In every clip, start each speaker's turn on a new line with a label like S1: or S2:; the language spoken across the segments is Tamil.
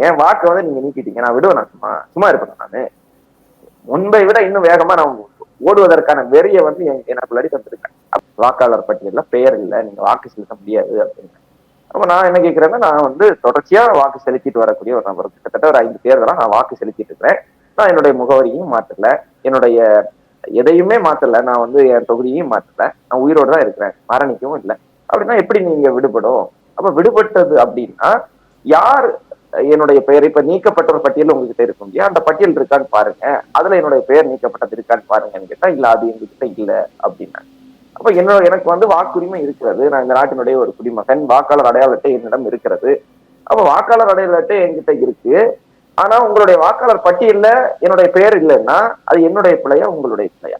S1: என் வாக்கை வந்து நீங்க நீக்கிட்டீங்க. நான் விடுவேன் நான் சும்மா சும்மா இருப்பேன் நான். முன்பை விட இன்னும் வேகமா நான் ஓடுவதற்கான வெறிய வந்து என்- எனக்குள்ளாடி தந்திருக்கேன். வாக்காளர் பட்டியலில் பெயர் இல்லை நீங்க வாக்கு செலுத்த முடியாது அப்படின்னு. அப்ப நான் என்ன கேட்கிறேன்னா நான் வந்து தொடர்ச்சியா வாக்கு செலுத்திட்டு வரக்கூடிய ஒரு நபர். கிட்டத்தட்ட ஒரு ஐந்து தேர்தலா நான் வாக்கு செலுத்திட்டு இருக்கிறேன். நான் என்னுடைய முகவரியும் மாற்றல. என்னுடைய எதையுமே மாத்தல நான் வந்து என் தொகுதியையும் மாத்தல நான் உயிரோடு தான் இருக்கிறேன். மரணிக்கவும் இல்லை. அப்படின்னா எப்படி நீங்க விடுபடும்? அப்ப விடுபட்டது அப்படின்னா யார் என்னுடைய பெயர் இப்ப நீக்கப்பட்ட ஒரு பட்டியல் உங்ககிட்ட இருக்கும் இல்லையா? அந்த பட்டியல் இருக்கான்னு பாருங்க. அதுல என்னுடைய பெயர் நீக்கப்பட்டது இருக்கான்னு பாருங்கன்னு கேட்டா இல்ல அது எங்ககிட்ட இல்ல அப்படின்னா அப்ப என்னோட எனக்கு வந்து வாக்குரிமை இருக்கிறது. நான் இந்த நாட்டினுடைய ஒரு குடிமகன். வாக்காளர் அடையாள அட்டை என்னிடம் இருக்கிறது. அப்ப வாக்காளர் அடையாள அட்டை என்கிட்ட இருக்கு. ஆனா உங்களுடைய வாக்காளர் பட்டியல்ல என்னுடைய பெயர் இல்லைன்னா அது என்னுடைய பிழையா உங்களுடைய பிழையா?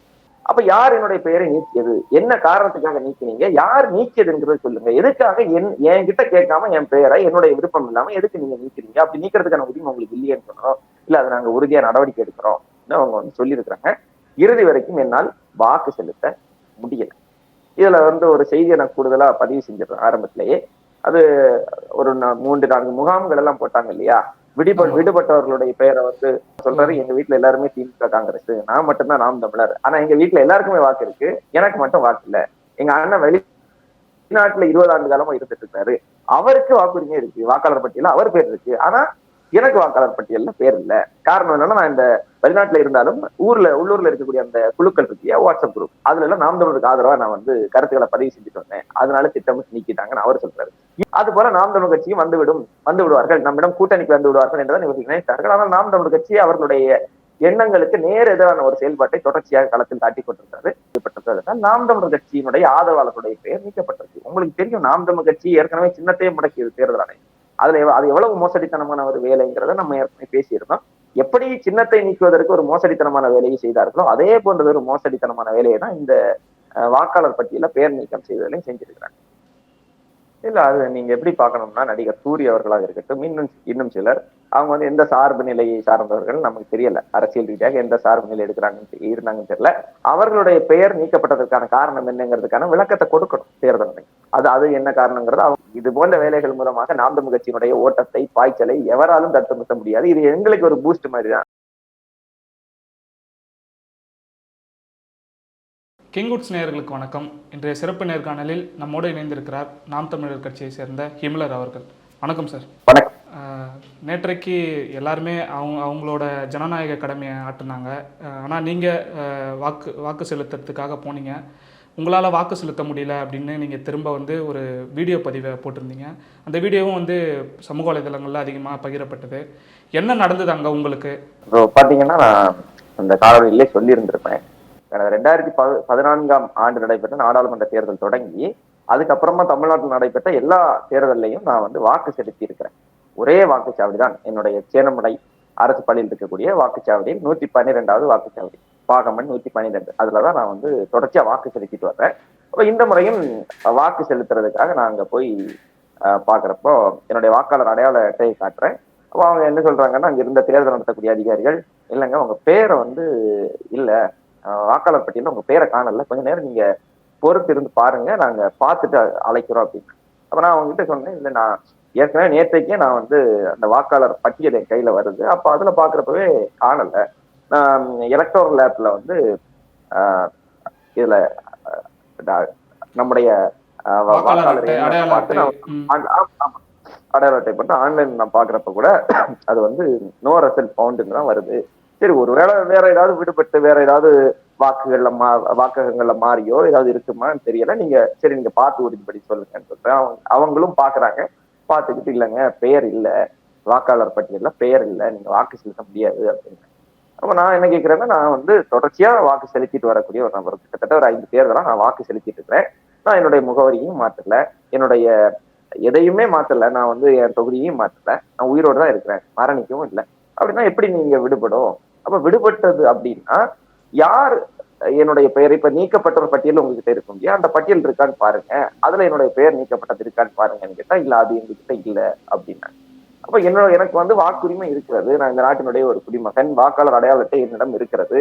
S1: அப்ப யார் என்னுடைய பெயரை நீக்கியது? என்ன காரணத்துக்காக நீக்கினீங்க? யார் நீக்கியதுங்கிறத சொல்லுங்க. எதுக்காக என் என்கிட்ட கேட்காம என் பெயரை என்னுடைய விருப்பம் இல்லாம எதுக்கு நீங்க நீக்கிறீங்க அப்படி நீக்கிறதுக்கான உரிமை உங்களுக்கு இல்லையேன்னு சொல்றோம் இல்ல அதை நாங்க உறுதியா நடவடிக்கை எடுக்கிறோம். அவங்க வந்து சொல்லியிருக்கிறாங்க. இறுதி வரைக்கும் என்னால் வாக்கு செலுத்த முடியல. இதுல வந்து ஒரு செய்தியை நான் கூடுதலா பதிவு செஞ்சிடறேன் ஆரம்பத்திலேயே. அது ஒரு நா- மூன்று நான்கு முகாம்கள் எல்லாம் போட்டாங்க இல்லையா? விடுப. விடுபட்டவர்களுடைய பெயரை வந்து சொல்றாரு. எங்க வீட்டுல எல்லாருமே திமுக காங்கிரஸ். நான் மட்டும்தான் நாம் தமிழர். ஆனா எங்க வீட்டுல எல்லாருக்குமே வாக்கு இருக்கு. எனக்கு மட்டும் வாக்கு இல்ல. எங்க அண்ணன் வெளி வெளிநாட்டுல இருபது ஆண்டு காலமா இருந்துட்டு இருக்காரு. அவருக்கு வாக்குரிமை இருக்கு. வாக்காளர் பட்டியல அவர் பேர் இருக்கு. ஆனா எனக்கு வாக்காளர் பட்டியல்ல பேர் இல்ல. காரணம் என்னன்னா நான் இந்த வெளிநாட்டுல இருந்தாலும் ஊர்ல உள்ளூர்ல இருக்கக்கூடிய அந்த குழுக்கள் இருக்கியா வாட்ஸ்அப் குரூப் அதுல எல்லாம் நாம் தமிழருக்கு ஆதரவா நான் வந்து கருத்துக்களை பதிவு செஞ்சுட்டு வந்தேன். அதனால திட்டமும் நீக்கிட்டாங்கன்னு அவர் சொல்றாரு. அது போல நாம் தமிழ் கட்சியும் வந்து விடும் வந்து விடுவார்கள். நம்மிடம் கூட்டணிக்கு வந்து விடுவார்கள் என்றுதான் இவர்கள் நினைத்தார்கள் ஆனால் நாம் தமிழ் கட்சி அவர்களுடைய எண்ணங்களுக்கு நேர் எதிரான ஒரு செயல்பாட்டை தொடர்ச்சியாக களத்தில் காட்டிக் கொண்டிருக்கிறது. நாம் தமிழர் கட்சியினுடைய ஆதரவாளர்களுடைய பெயர் நீக்கப்பட்டிருக்கு. உங்களுக்கு தெரியும் நாம் தமிழ் கட்சி ஏற்கனவே சின்னத்தையே முடக்கியது தேர்தல் ஆணையம். அதுல அது எவ்வளவு மோசடித்தனமான ஒரு வேலைங்கிறத நம்ம ஏற்கனவே பேசியிருந்தோம். எப்படி சின்னத்தை நீக்குவதற்கு ஒரு மோசடித்தனமான வேலையை செய்தார்களோ அதே போன்றது ஒரு மோசடித்தனமான வேலையை தான் இந்த அஹ், வாக்காளர் பட்டியல பேர் நீக்கம் செய்வதிலையும் செஞ்சிருக்கிறாங்க. இல்ல அது நீங்க எப்படி பார்க்கணும்னா நடிகர் சூரிய அவர்களாக இருக்கட்டும் இன்னும் இன்னும் சிலர் அவங்க வந்து எந்த சார்பு நிலையை சார்ந்தவர்கள் நமக்கு தெரியல. அரசியல் ரீதியாக எந்த சார்பு நிலை எடுக்கிறாங்கன்னு இருந்தாங்கன்னு தெரியல. அவர்களுடைய பெயர் நீக்கப்பட்டதற்கான காரணம் என்னங்கிறதுக்கான விளக்கத்தை கொடுக்கணும் தேர்தல் அது அது என்ன காரணங்கிறது அவங்க இது போன்ற வேலைகள் மூலமாக நாம் தமிழ் கட்சியினுடைய ஓட்டத்தை பாய்ச்சலை எவராலும் தடுத்து நிறுத்த முடியாது. இது எங்களுக்கு ஒரு பூஸ்ட் மாதிரி தான்.
S2: கிங்குட்ஸ் நேயர்களுக்கு வணக்கம். இன்றைய சிறப்பு நேர்காணலில் நம்மோடு இணைந்திருக்கிறார் நாம் தமிழர் கட்சியை சேர்ந்த ஹிம்லர் அவர்கள். வணக்கம் சார். நேற்றைக்கு எல்லாருமே அவங்க அவங்களோட ஜனநாயக கடமையை ஆட்டுனாங்க. ஆனால் நீங்கள் வாக்கு வாக்கு செலுத்துறதுக்காக போனீங்க. உங்களால் வாக்கு செலுத்த முடியல அப்படின்னு நீங்கள் திரும்ப வந்து ஒரு வீடியோ பதிவை போட்டிருந்தீங்க. அந்த வீடியோவும் வந்து சமூக வலைதளங்களில் அதிகமாக பகிரப்பட்டது. என்ன நடந்தது அங்கே உங்களுக்கு?
S1: நான் அந்த காலவழியிலே சொல்லியிருந்திருப்பேன். ரெண்டாயிரத்தி ப பதினான்காம் ஆண்டு நடைபெற்ற நாடாளுமன்ற தேர்தல் தொடங்கி அதுக்கப்புறமா தமிழ்நாட்டில் நடைபெற்ற எல்லா தேர்தல்லையும் நான் வந்து வாக்கு செலுத்தி இருக்கிறேன் ஒரே வாக்குச்சாவடி தான். என்னுடைய சேனமடை அரசு பள்ளியில் இருக்கக்கூடிய வாக்குச்சாவடியில் நூத்தி பன்னிரெண்டாவது வாக்குச்சாவடி பாகமன் நூத்தி பன்னிரெண்டு. அதுலதான் நான் வந்து தொடர்ச்சியா வாக்கு செலுத்திட்டு வர்றேன். அப்ப இந்த முறையும் வாக்கு செலுத்துறதுக்காக நான் அங்க போய் பாக்குறப்போ என்னுடைய வாக்காளர் அடையாள அட்டையை காட்டுறேன். அப்போ அவங்க என்ன சொல்றாங்கன்னா அங்க இருந்த தேர்தல் நடத்தக்கூடிய அதிகாரிகள் இல்லைங்க உங்க பேரை வந்து இல்லை வாக்காளர் பட்டியல உங்க பேரை காணல. கொஞ்ச நேரம் நீங்க பொறுத்து இருந்து பாருங்க. நாங்க பார்த்துட்டு அழைக்கிறோம் அப்படின்னு. அப்ப நான் அவங்க கிட்ட சொன்னேன் இல்ல நான் ஏற்கனவே நேற்றைக்கே நான் வந்து அந்த வாக்காளர் பட்டியல் என் கையில வருது. அப்ப அதுல பாக்குறப்பவே காணல. நான் எலக்ட்ரோல் லேப்ல வந்து ஆஹ், இதுல நம்முடைய
S2: வாக்காளர்
S1: பார்த்து நான். அடையாள அட்டை போட்டு ஆன்லைன் நான் பாக்குறப்ப கூட அது வந்து நோ ரிசல்ட் பவுண்டுன்னு தான் வருது. சரி ஒருவேளை வேற ஏதாவது விடுபட்டு வேற ஏதாவது வாக்குகள்ல மா வாக்ககங்கள்ல மாறியோ ஏதாவது இருக்குமான்னு தெரியல. நீங்க சரி நீங்க பார்த்து உறுதிப்படி சொல்லுங்கன்னு சொல்றேன். அவங்க அவங்களும் பாக்குறாங்க பார்த்துக்கிட்டு இல்லைங்க பெயர் இல்லை. வாக்காளர் பட்டியலில் பெயர் இல்லை. நீங்க வாக்கு செலுத்த முடியாது அப்படின்னு அப்போ நான் என்ன கேக்குறேன்னா நான் வந்து தொடர்ச்சியா வாக்கு செலுத்திட்டு வரக்கூடிய ஒரு நபர். கிட்டத்தட்ட ஒரு ஐந்து தேர்தலா நான் வாக்கு செலுத்திட்டு இருக்கிறேன். நான் என்னுடைய முகவரியும் மாற்றல. என்னுடைய எதையுமே மாற்றல. நான் வந்து என் தொகுதியையும் மாற்றல. நான் உயிரோடு தான் இருக்கிறேன். மரணிக்கவும் இல்லை. அப்படின்னா எப்படி நீங்க விடுபடும்? அப்ப விடுபட்டது அப்படின்னா யார் என்னுடைய பெயர் இப்ப நீக்கப்பட்ட ஒரு பட்டியல் உங்ககிட்ட இருக்கும் இல்லையா? அந்த பட்டியல் இருக்கான்னு பாருங்க. அதுல என்னுடைய பெயர் நீக்கப்பட்டது இருக்கான்னு பாருங்கன்னு கேட்டா இல்ல அது எங்ககிட்ட இல்ல அப்படின்னா. அப்ப என்னோட எனக்கு வந்து வாக்குரிமை இருக்கிறது. நான் இந்த நாட்டினுடைய ஒரு குடிமகன் வாக்காளர் அடையாள அட்டை என்னிடம் இருக்கிறது.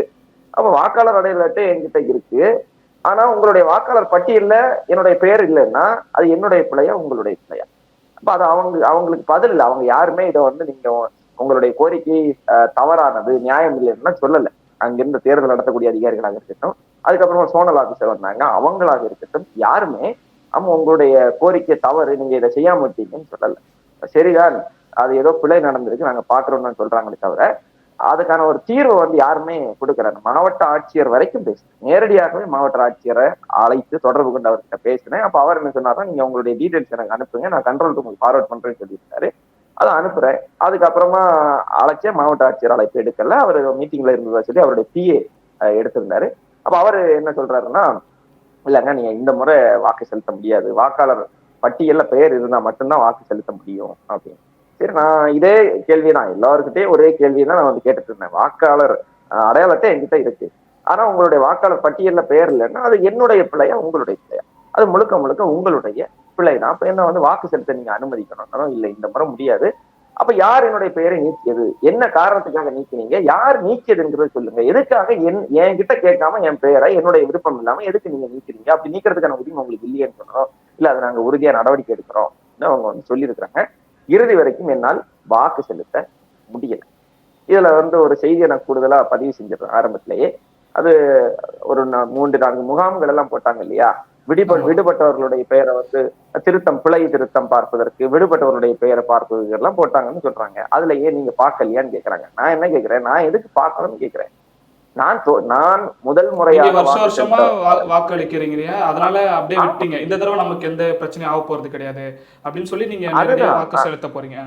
S1: அப்ப வாக்காளர் அடையாள அட்டை என்கிட்ட இருக்கு. ஆனா உங்களுடைய வாக்காளர் பட்டியல்ல என்னுடைய பெயர் இல்லைன்னா அது என்னுடைய பிள்ளையா உங்களுடைய பிள்ளையா அப்ப அது அவங்க அவங்களுக்கு பதில் இல்லை. அவங்க யாருமே இதை வந்து நீங்க உங்களுடைய கோரிக்கை தவறானது நியாயம் இல்லைன்னா சொல்லல. அங்கிருந்து தேர்தல் நடத்தக்கூடிய அதிகாரிகளாக இருக்கட்டும் அதுக்கப்புறமா சோனல் ஆபீசர் வந்தாங்க. அவங்களாக இருக்கட்டும் யாருமே ஆமா உங்களுடைய கோரிக்கை தவறு நீங்க இதை செய்யாம விட்டீங்கன்னு சொல்லல. சரிதான் அது ஏதோ பிழை நடந்திருக்கு நாங்க பாக்குறோம்னு சொல்றாங்களே தவிர அதுக்கான ஒரு தீர்வை வந்து யாருமே கொடுக்கல. மாவட்ட ஆட்சியர் வரைக்கும் பேசுறேன் நேரடியாகவே மாவட்ட ஆட்சியரை அழைத்து தொடர்பு கொண்டு அவர்கிட்ட பேசினேன். அப்ப அவர் என்ன சொன்னார் நீங்க உங்களுடைய டீடைல்ஸ் எனக்கு அனுப்புங்க நான் கண்ட்ரோல் உங்களுக்கு ஃபார்வர்ட் பண்றேன்னு சொல்லியிருக்காரு அதை அனுப்புறேன். அதுக்கப்புறமா அழைச்ச மாவட்ட ஆட்சியர் அழைப்பு எடுக்கல. அவர் மீட்டிங்ல இருந்ததா சொல்லி அவருடைய பிஏ எடுத்திருந்தாரு. அப்ப அவர் என்ன சொல்றாருன்னா இல்லைங்க நீங்க இந்த முறை வாக்கு செலுத்த முடியாது. வாக்காளர் பட்டியல்ல பெயர் இருந்தா மட்டும்தான் வாக்கு செலுத்த முடியும் அப்படின்னு. சரி நான் இதே கேள்வி தான் எல்லாருக்கிட்டையும் ஒரே கேள்வி தான் நான் வந்து கேட்டுட்டு இருந்தேன். வாக்காளர் அடையாளத்தை என்கிட்ட இருக்கு. ஆனா உங்களுடைய வாக்காளர் பட்டியல்ல பெயர் இல்லைன்னா அது என்னுடைய பிள்ளையா உங்களுடைய பிள்ளையா அது முழுக்க முழுக்க உங்களுடைய பிள்ளை அப்ப என்ன வந்து வாக்கு செலுத்த நீங்க அனுமதிக்கணும் இல்லை இந்த முறை முடியாது. அப்ப யார் என்னுடைய பெயரை நீக்கியது? என்ன காரணத்துக்காக நீக்கினீங்க? யார் நீக்கியதுங்கிறத சொல்லுங்க. எதுக்காக என் என்கிட்ட கேட்காம என் பெயரை என்னுடைய விருப்பம் இல்லாம எதுக்கு நீங்க நீக்கிறீங்க? அப்படி நீக்கிறதுக்கான உரிமை உங்களுக்கு இல்லையேன்னு சொன்னோம். இல்ல அதை நாங்க உறுதியா நடவடிக்கை எடுக்கிறோம். அவங்க வந்து சொல்லியிருக்கிறாங்க? இறுதி வரைக்கும் என்னால் வாக்கு செலுத்த முடியல. இதுல வந்து ஒரு செய்தியை நான் கூடுதலா பதிவு செஞ்சிடறேன் ஆரம்பத்திலேயே. அது ஒரு மூன்று நான்கு முகாம்கள் எல்லாம் போட்டாங்க இல்லையா? விடுப. விடுபட்டவர்களுடைய பெயரை வந்து திருத்தம் பிழை திருத்தம் பார்ப்பதற்கு விடுபட்டவருடைய பெயரை பார்ப்பதற்கு எல்லாம் போட்டாங்கன்னு சொல்றாங்க. அதுல ஏன் நீங்க பார்க்கலையான்னு கேக்குறாங்க. நான் என்ன கேக்குறேன்? நான் எதுக்கு பார்க்கணும்னு கேக்குறேன்? நான் நான் முதல் முறையாக
S2: வருஷம் வருஷமா வாக்களிக்கிறீங்க அதனால அப்படியே விட்டீங்க. இந்த தடவை நமக்கு எந்த பிரச்சனையும் ஆக போறது கிடையாது அப்படின்னு சொல்லி நீங்க. வாக்கு செலுத்த போறீங்க.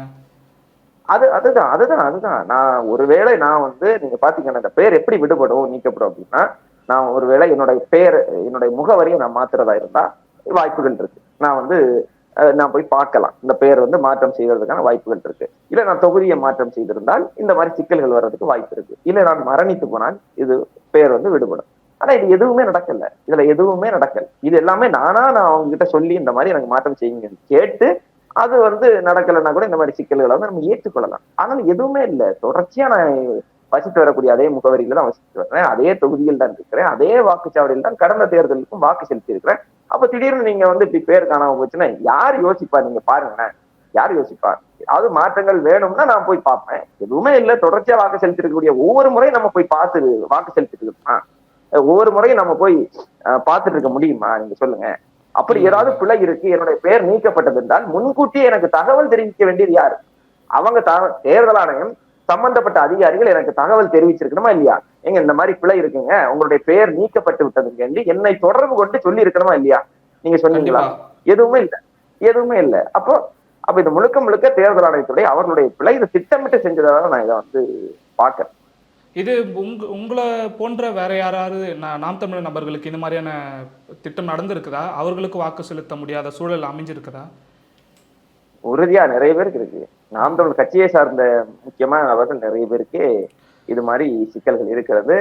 S1: அது அதுதான் அதுதான் அதுதான். நான் ஒருவேளை நான் வந்து நீங்க பாத்தீங்கன்னா இந்த பேர் எப்படி விடுபடும் நீக்கப்படும் அப்படின்னா நான் ஒருவேளை என்னுடைய பேர் என்னுடைய முகவரியை நான் மாத்துறதா இருந்தா வாய்ப்புகள் இருக்கு. நான் வந்து நான் போய் பார்க்கலாம். இந்த பெயர் வந்து மாற்றம் செய்வதற்கான வாய்ப்புகள் இருக்கு. இல்ல நான் தொகுதியை மாற்றம் செய்திருந்தால் இந்த மாதிரி சிக்கல்கள் வர்றதுக்கு வாய்ப்பு இருக்கு. இல்ல நான் மரணித்து போனால் இது பெயர் வந்து விடுபடும். ஆனா இது எதுவுமே நடக்கல. இதுல எதுவுமே நடக்கல. இது எல்லாமே நானா நான் அவங்க கிட்ட சொல்லி இந்த மாதிரி எனக்கு மாற்றம் செய்யுங்க கேட்டு அது வந்து நடக்கலைன்னா கூட இந்த மாதிரி சிக்கல்களை வந்து நம்ம ஏற்றுக்கொள்ளலாம். ஆனால் எதுவுமே இல்லை. தொடர்ச்சியா நான் வசித்து வரக்கூடிய அதே முகவரியில தான் வசித்து வர்றேன். அதே தொகுதியில் தான் இருக்கிறேன். அதே வாக்குச்சாவடியில் தான் கடந்த தேர்தலுக்கும் வாக்கு செலுத்தி இருக்கிறேன் அப்ப திடீர்னு நீங்க வந்து இப்படி பேர் காணாம போச்சுன்னா யார் யோசிப்பா? நீங்க பாருங்களேன். யார் யோசிப்பா? அது மாற்றங்கள் வேணும்னா நான் போய் பார்ப்பேன். எதுவுமே இல்லை. தொடர்ச்சியா வாக்கு செலுத்திருக்கக்கூடிய ஒவ்வொரு முறையும் நம்ம போய் பார்த்து வாக்கு செலுத்திட்டு ஒவ்வொரு முறையும் நம்ம போய் அஹ், பார்த்துட்டு இருக்க முடியுமா? நீங்க சொல்லுங்க. அப்படி ஏதாவது பிழை இருக்கு. என்னுடைய பெயர் நீக்கப்பட்டது என்றால் முன்கூட்டியே எனக்கு தகவல் தெரிவிக்க வேண்டியது யாரு? அவங்க த- தேர்தல் ஆணையம் சம்பந்தப்பட்ட அதிகாரிகள் எனக்கு தகவல் தெரிவிச்சிருக்கணுமா இல்லையா? எங்க இந்த மாதிரி பிழை இருக்குங்க. உங்களுடைய பெயர் நீக்கப்பட்டு விட்டதுங்க என்னை தொடர்பு கொண்டு சொல்லி இருக்கணுமா இல்லையா? நீங்க சொன்னீங்களா? எதுவுமே இல்ல. எதுவுமே இல்ல. அப்போ அப்ப இது முழுக்க முழுக்க தேர்தல் ஆணையத்துடைய அவர்களுடைய பிழை. இதை திட்டமிட்டு செஞ்சதாக நான் இதை வந்து பாக்குறேன்
S2: இது உங்க உங்களை போன்ற வேற யாராவது நாம் தமிழர் நபர்களுக்கு இந்த மாதிரியான திட்டம் நடந்திருக்குதா? அவர்களுக்கு வாக்கு செலுத்த முடியாத சூழல் அமைஞ்சிருக்குதா?
S1: உறுதியா நிறைய பேருக்கு இருக்கு. நாம் தமிழ் கட்சியை சார்ந்த முக்கியமான நபர்கள் நிறைய பேருக்கு இது மாதிரி சிக்கல்கள் இருக்கிறது.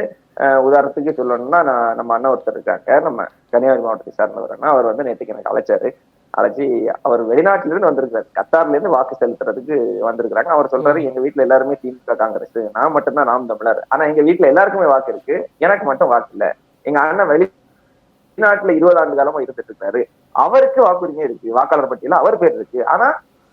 S1: உதாரணத்துக்கு சொல்லணும்னா நான் நம்ம அண்ணன் ஒருத்தர் இருக்காங்க. நம்ம கன்னியாகுமரி மாவட்டத்தை சார்ந்தவர் அவர் வந்து நேற்றுக்கு எனக்கு அழைச்சாரு. அழைச்சி அவர் வெளிநாட்டில இருந்து வந்திருக்காரு கத்தார்ல இருந்து வாக்கு செலுத்துறதுக்கு வந்திருக்காங்க அவர் சொல்றாரு எங்க வீட்டுல எல்லாருமே திமுக காங்கிரஸ். நான் மட்டும்தான் நாம் தமிழர். ஆனா எங்க வீட்டுல எல்லாருக்குமே வாக்கு இருக்கு. எனக்கு மட்டும் வாக்கு இல்ல. எங்க அண்ணன் வெளி வெளிநாட்டுல இருபது ஆண்டு காலமா இருந்துட்டு இருக்காரு. அவருக்கு வாக்குரிமை இருக்கு. வாக்காளர் பட்டியல அவர் பேர் இருக்கு. ஆனா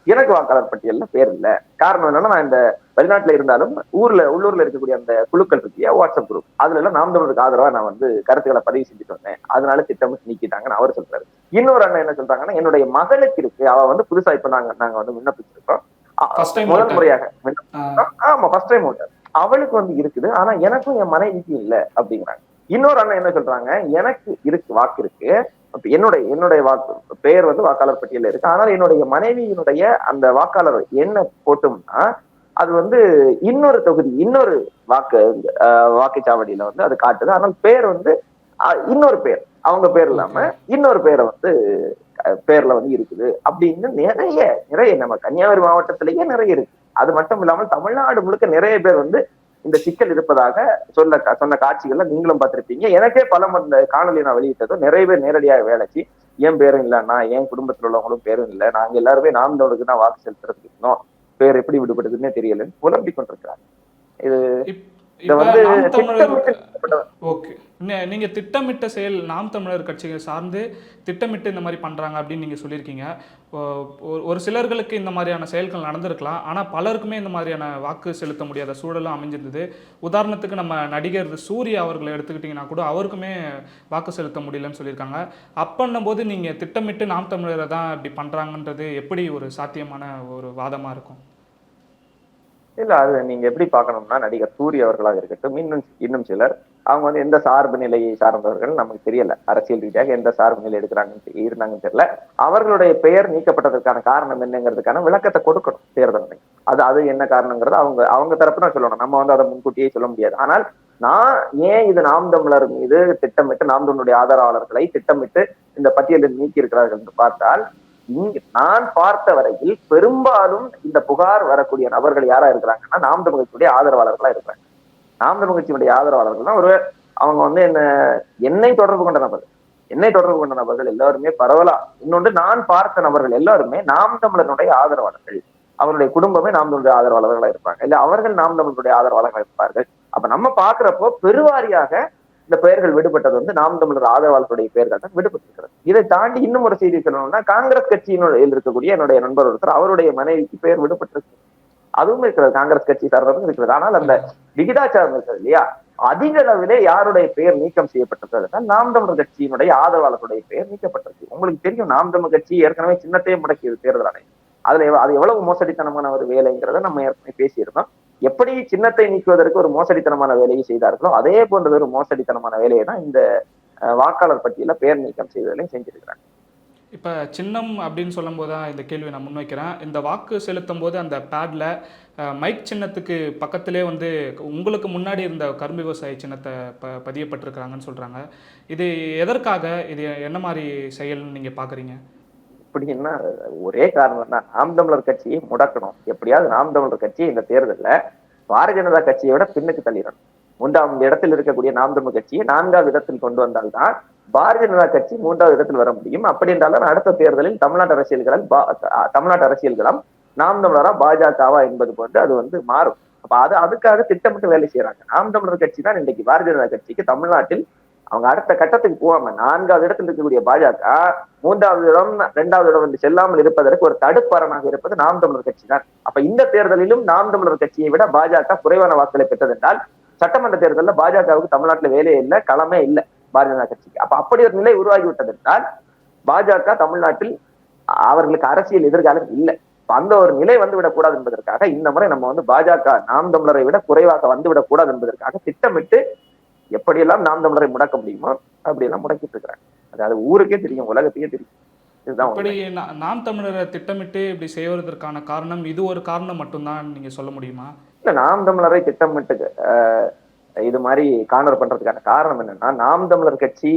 S1: எனக்கு வாக்காளர் பட்டியல்ல பேர் இல்ல. காரணம் என்னன்னா நான் இந்த வெளிநாட்டுல இருந்தாலும் ஊர்ல உள்ளூர்ல இருக்கக்கூடிய அந்த குழுக்கள் இருக்கியா வாட்ஸ்அப் குரூப் அதுல எல்லாம் நாம் தமிழருக்கு ஆதரவா நான் வந்து கருத்துக்களை பதிவு செஞ்சுட்டு வந்தேன். அதனால திட்டமிட்டு நீக்கிட்டாங்கன்னு அவர் சொல்றாரு. இன்னொரு அண்ணன் என்ன சொல்றாங்கன்னா என்னுடைய மகளுக்கு இருக்கு. அவ வந்து புதுசா இப்ப நாங்க நாங்க வந்து விண்ணப்பிச்சிருக்கோம். முதல். முறையாக ஆமா ஃபர்ஸ்ட் டைம் ஓட்டர் அவளுக்கு வந்து இருக்குது. ஆனா எனக்கும் என் மனைவிக்கு இல்ல அப்படிங்கிறாங்க. இன்னொரு அண்ணன் என்ன சொல்றாங்க எனக்கு இருக்கு வாக்கு இருக்கு. என்னுடைய என்னுடைய வாக்கு பெயர் வந்து வாக்காளர் பட்டியல்ல இருக்கு. ஆனால் என்னுடைய மனைவியினுடைய அந்த வாக்காளர் என்ன போட்டோம்னா அது வந்து இன்னொரு தொகுதி இன்னொரு வாக்கு வாக்குச்சாவடியில வந்து அது காட்டுது. ஆனால் பேர் வந்து அஹ், இன்னொரு பேர் அவங்க பேர் இல்லாம இன்னொரு பேரை வந்து பேர்ல வந்து இருக்குது. அப்படின்னு நிறைய நிறைய நம்ம கன்னியாகுமரி மாவட்டத்திலேயே நிறைய இருக்கு. அது மட்டும் இல்லாமல் தமிழ்நாடு முழுக்க நிறைய பேர் வந்து இந்த சிக்கல் இருப்பதாக சொல்ல சொன்ன காட்சிகள்ல நீங்களும் பார்த்திருப்பீங்க. எனக்கே பல இந்த காணொலி நான் வெளியிட்டதும் நிறைய பேர் நேரடியாக வேலைச்சு என் பேரும் இல்லைன்னா என் குடும்பத்தில் உள்ளவங்களும் பேரும் இல்லை? நாங்க எல்லாருமே நாம் தமிழுக்கு தான் வாக்கு செலுத்துறதுக்கு இருந்தோம். பேர் எப்படி விடுபடுதுன்னே தெரியலன்னு புலம்பிக் கொண்டிருக்கிறாங்க இது
S2: ஓகே. நீங்க திட்டமிட்ட செயல் நாம் தமிழர் கட்சியை சார்ந்து திட்டமிட்டு இந்த மாதிரி பண்றாங்க அப்படின்னு நீங்க சொல்லியிருக்கீங்க. ஒரு சிலர்களுக்கு இந்த மாதிரியான செயல்கள் நடந்திருக்கலாம். ஆனா பலருக்குமே இந்த மாதிரியான வாக்கு செலுத்த முடியாத சூழலும் அமைஞ்சிருந்தது. உதாரணத்துக்கு நம்ம நடிகர் சூர்யா அவர்களை எடுத்துக்கிட்டிங்கன்னா கூட அவருக்குமே வாக்கு செலுத்த முடியலன்னு சொல்லியிருக்காங்க. அப்பன்னும் போது நீங்க திட்டமிட்டு நாம் தமிழரை தான் இப்படி பண்றாங்கன்றது எப்படி ஒரு சாத்தியமான ஒரு வாதமா இருக்கும்?
S1: இல்ல அது நீங்க எப்படி பார்க்கணும்னா நடிகர் சூரிய அவர்களாக இருக்கட்டும் இன்னும் இன்னும் சிலர் அவங்க வந்து எந்த சார்பு நிலையை சார்ந்தவர்கள் நமக்கு தெரியல. அரசியல் ரீதியாக எந்த சார்பு நிலை எடுக்கிறாங்கன்னு இருந்தாங்கன்னு தெரியல. அவர்களுடைய பெயர் நீக்கப்பட்டதற்கான காரணம் என்னங்கிறதுக்கான விளக்கத்தை கொடுக்கணும் தேர்தல் அது அது என்ன காரணங்கிறது அவங்க அவங்க தரப்பு தான் சொல்லணும். நம்ம வந்து அதை முன்கூட்டியே சொல்ல முடியாது. ஆனால் நான் ஏன் இது நாம் தமிழர் மீது திட்டமிட்டு நாம் தமிழுடைய ஆதரவாளர்களை திட்டமிட்டு இந்த பட்டியலில் நீக்கி இருக்கிறார்கள் என்று பார்த்தால் இங்கு நான் பார்த்த வரையில் பெரும்பாலும் இந்த புகார் வரக்கூடிய நபர்கள் யாரா இருக்கிறாங்கன்னா நாம் தமிழகத்துடைய ஆதரவாளர்களா இருக்கிறாங்க. நாம் தமிழகத்தினுடைய ஆதரவாளர்கள் தான் ஒரு அவங்க வந்து என்ன என்னை தொடர்பு கொண்ட நபர்கள். என்னை தொடர்பு கொண்ட நபர்கள் எல்லாருமே பரவலா. இன்னொன்று நான் பார்த்த நபர்கள் எல்லாருமே நாம் தமிழனுடைய ஆதரவாளர்கள். அவருடைய குடும்பமே நாம் தமிழுடைய ஆதரவாளர்களா இருப்பாங்க. இல்ல அவர்கள் நாம் தமிழனுடைய ஆதரவாளர்களா இருப்பார்கள். அப்ப நம்ம பாக்குறப்போ பெருவாரியாக இந்த பெயர்கள் விடுபட்டது வந்து நாம் தமிழர் ஆதரவாளர்களுடைய பெயர்கள் தான் விடுபட்டிருக்கிறது. இதை தாண்டி இன்னும் ஒரு செய்தி சொல்லணும்னா காங்கிரஸ் கட்சியினுடைய இருக்கக்கூடிய என்னுடைய நண்பர் ஒருத்தர் அவருடைய மனைவிக்கு பெயர் விடுபட்டிருக்கு அதுவும் இருக்கிறது காங்கிரஸ் கட்சி சார்ந்ததும் இருக்கிறது. ஆனால் அந்த விகிதாச்சாரம் இருக்கிறது இல்லையா? அதிக அளவிலே யாருடைய பெயர் நீக்கம் செய்யப்பட்டிருக்கிறது நாம் தமிழர் கட்சியினுடைய ஆதரவாளர்களுடைய பெயர் நீக்கப்பட்டிருக்கு. உங்களுக்கு தெரியும் நாம் தமிழ் கட்சி ஏற்கனவே சின்னத்தையே முடக்கியது தேர்தல் ஆணையம். அதுல அது எவ்வளவு மோசடித்தனமான ஒரு வேலைங்கிறத நம்ம ஏற்கனவே பேசியிருந்தோம். எப்படி சின்னத்தை நீக்குவதற்கு ஒரு மோசடித்தனமான வேலையை செய்தார்களோ அதே போன்ற ஒரு மோசடித்தனமான வேலையை தான் இந்த வாக்காளர் பட்டியல பெயர் நீக்கம் செய்வதிலையும் செஞ்சிருக்கிறாங்க.
S2: இப்போ சின்னம் அப்படின்னு சொல்லும்போது தான் இந்த கேள்வி நான் முன்வைக்கிறேன். இந்த வாக்கு செலுத்தும் போது அந்த பேடில் மைக் சின்னத்துக்கு பக்கத்திலே வந்து உங்களுக்கு முன்னாடி இருந்த கரும்பு விவசாய சின்னத்தை ப பதியப்பட்டிருக்கிறாங்கன்னு சொல்கிறாங்க இது எதற்காக இது என்ன மாதிரி செயல்னு நீங்கள் பார்க்குறீங்க
S1: எப்படின்னா ஒரே காரணம் தான் நாம் தமிழர் கட்சியை முடக்கணும். எப்படியாவது நாம் தமிழர் கட்சியை இந்த தேர்தலில் பாரதிய ஜனதா கட்சியை விட பின்னுக்கு தள்ளிடணும். மூன்றாம் இடத்தில் இருக்கக்கூடிய நாம் தமிழ் கட்சியை நான்காவது இடத்தில் கொண்டு வந்தால்தான் பாரதிய ஜனதா கட்சி மூன்றாவது இடத்தில் வர முடியும். அப்படி என்றாலும் அடுத்த தேர்தலில் தமிழ்நாட்டு அரசியல்களால் பா- தமிழ்நாட்டு அரசியல்களம் நாம் தமிழரா பாஜகவா என்பது போன்று அது வந்து மாறும். அப்ப அது அதுக்காக திட்டமிட்டு வேலை செய்யறாங்க. நாம் தமிழர் கட்சி தான் இன்னைக்கு பாரதிய ஜனதா கட்சிக்கு தமிழ்நாட்டில் அவங்க அடுத்த கட்டத்துக்கு போகாம நான்காவது இடத்தில் இருக்கக்கூடிய பாஜக மூன்றாவது இடம் இரண்டாவது இடம் என்று செல்லாமல் இருப்பதற்கு ஒரு தடுப்பரணாக இருப்பது நாம் தமிழர் கட்சி தான். அப்ப இந்த தேர்தலிலும் நாம் தமிழர் கட்சியை விட பாஜக குறைவான வாக்குகளை பெற்றதென்றால் சட்டமன்ற தேர்தலில் பாஜகவுக்கு தமிழ்நாட்டுல வேலையே இல்லை களமே இல்லை பாரதிய ஜனதா கட்சிக்கு. அப்ப அப்படி ஒரு நிலை உருவாகி விட்டதென்றால் பாஜக தமிழ்நாட்டில் அவர்களுக்கு அரசியல் எதிர்காலம் இல்லை. அந்த ஒரு நிலை வந்து விடக்கூடாது என்பதற்காக இந்த முறை நம்ம வந்து பாஜக நாம் தமிழரை விட குறைவாக வந்து விடக்கூடாது என்பதற்காக திட்டமிட்டு எப்படியெல்லாம் நாம் தமிழரை முடக்க முடியுமோ அப்படியெல்லாம் முடக்கிட்டு இருக்கிறாங்க. அதாவது ஊருக்கே தெரியும் உலகத்தையே தெரியும். இதுதான்
S2: இப்படி நாம் தமிழரை திட்டமிட்டு இப்படி செய்வதற்கான காரணம் இது ஒரு காரணம் மட்டும்தான் நீங்கள் சொல்ல முடியுமா?
S1: இல்ல நாம் தமிழரை திட்டமிட்டு இது மாதிரி கார்னர் பண்றதுக்கான காரணம் என்னன்னா நாம் தமிழர் கட்சி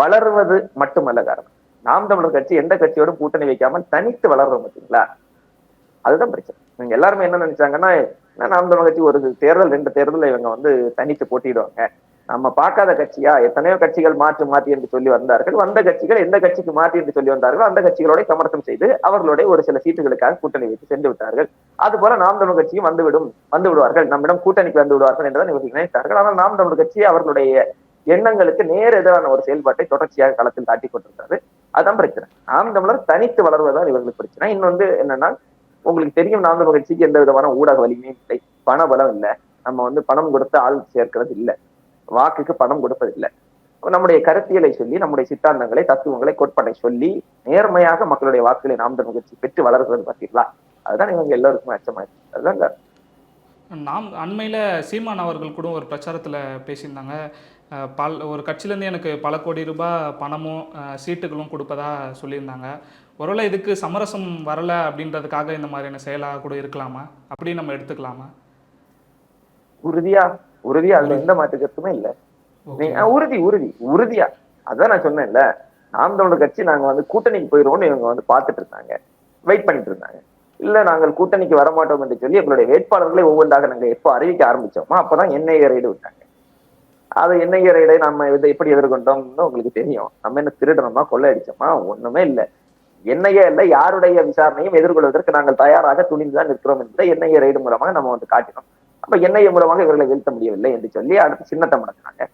S1: வளர்வது மட்டுமல்ல காரணம். நாம் தமிழர் கட்சி எந்த கட்சியோடும் கூட்டணி வைக்காமல் தனித்து வளர்றோம் பார்த்தீங்களா அதுதான் பிரச்சனை. இவங்க எல்லாருமே என்ன நினைச்சாங்கன்னா நாம் தமிழர் கட்சி ஒரு தேர்தல் ரெண்டு தேர்தல் இவங்க வந்து தனித்து போட்டிடுவாங்க நம்ம பார்க்காத கட்சியா? எத்தனையோ கட்சிகள் மாற்றி மாற்றி என்று சொல்லி வந்தார்கள். வந்த கட்சிகள் எந்த கட்சிக்கு மாற்றி என்று சொல்லி வந்தார்களோ அந்த கட்சிகளோட சமரசம் செய்து அவர்களுடைய ஒரு சில சீட்டுகளுக்காக கூட்டணி வைத்து சென்று விட்டார்கள். அது போல நாம் தமிழ் கட்சியும் வந்துவிடும் வந்து விடுவார்கள். நம்மிடம் கூட்டணிக்கு வந்து விடுவார்கள் என்றுதான் இவர்கள் நினைத்தார்கள். ஆனால் நாம் தமிழ் கட்சி அவர்களுடைய எண்ணங்களுக்கு நேர் எதிரான ஒரு செயல்பாட்டை தொடர்ச்சியாக களத்தில் காட்டிக் கொண்டிருக்கிறது. அதான் பிரச்சனை. நாம் தமிழர் தனித்து வளர்வதுதான் இவர்களுக்கு பிரச்சனை. இன்னொன்று என்னன்னா உங்களுக்கு தெரியும் நாம் தமிழ் கட்சிக்கு எந்த விதமான ஊடக வலிமையும் இல்லை. பண பலம் இல்லை. நம்ம வந்து பணம் கொடுத்து ஆள் சேர்க்கிறது இல்லை. வாக்குக்கு பணம் கொடுப்பது இல்லை நம்முடைய கருத்தியலை சொல்லி நம்முடைய சித்தாந்தங்களை தத்துவங்களை கோட்பாட்டை சொல்லி நேர்மையாக மக்களுடைய வாக்குகளை நாம் கட்சி பெற்று வளர்கிறது பார்த்தீங்களா அதுதான் இவங்க எல்லாருக்குமே அச்சமாயிருக்கு அதுதான் காரணம்.
S2: நாம் அண்மையில் சீமான் அவர்கள் கூட ஒரு பிரச்சாரத்தில் பேசியிருந்தாங்க. பல் ஒரு கட்சியிலேருந்து எனக்கு பல கோடி ரூபாய் பணமும் சீட்டுகளும் கொடுப்பதா சொல்லியிருந்தாங்க. ஒருவேளை இதுக்கு சமரசம் வரல அப்படின்றதுக்காக இந்த மாதிரியான செயலாக கூட இருக்கலாமா? அப்படி நம்ம எடுத்துக்கலாமா?
S1: உறுதியா உறுதியா அதுல எந்த மாற்று கருத்துமே இல்ல.
S2: ஓகே.
S1: நீ- ஆ, உறுதி உறுதி உறுதியா. அதான் நான் சொன்னேன்ல. நாம் தமிழர் கட்சி நாங்க வந்து கூட்டணிக்கு போயிடுவோம்னு இவங்க வந்து பார்த்துட்டு இருந்தாங்க. வெயிட் பண்ணிட்டு இருந்தாங்க. இல்ல நாங்கள் கூட்டணிக்கு வரமாட்டோம் என்று சொல்லி எங்களுடைய வேட்பாளர்களை ஒவ்வொன்றாக நாங்க எப்போ அறிவிக்க ஆரம்பிச்சோமோ அப்பதான் என்ஐஏ ரைடு விட்டாங்க. அது என்ஐஏ ரைடை நம்ம இதை எப்படி எதிர்கொண்டோம்னு உங்களுக்கு தெரியும். நம்ம என்ன திருடணுமா கொள்ளையடிச்சோமா ஒண்ணுமே இல்ல. என்ஐஏ இல்ல யாருடைய விசாரணையும் எதிர்கொள்வதற்கு நாங்கள் தயாராக துணிந்துதான் நிற்கிறோம் என்பதை என்ஐஏ ரைடு மூலமாக நம்ம வந்து காட்டினோம். அப்ப என்ஐஏ மூலமாக இவர்களை வீழ்த்த முடியவில்லை என்று சொல்லி அடுத்து சின்னத்தை முடக்கினாங்க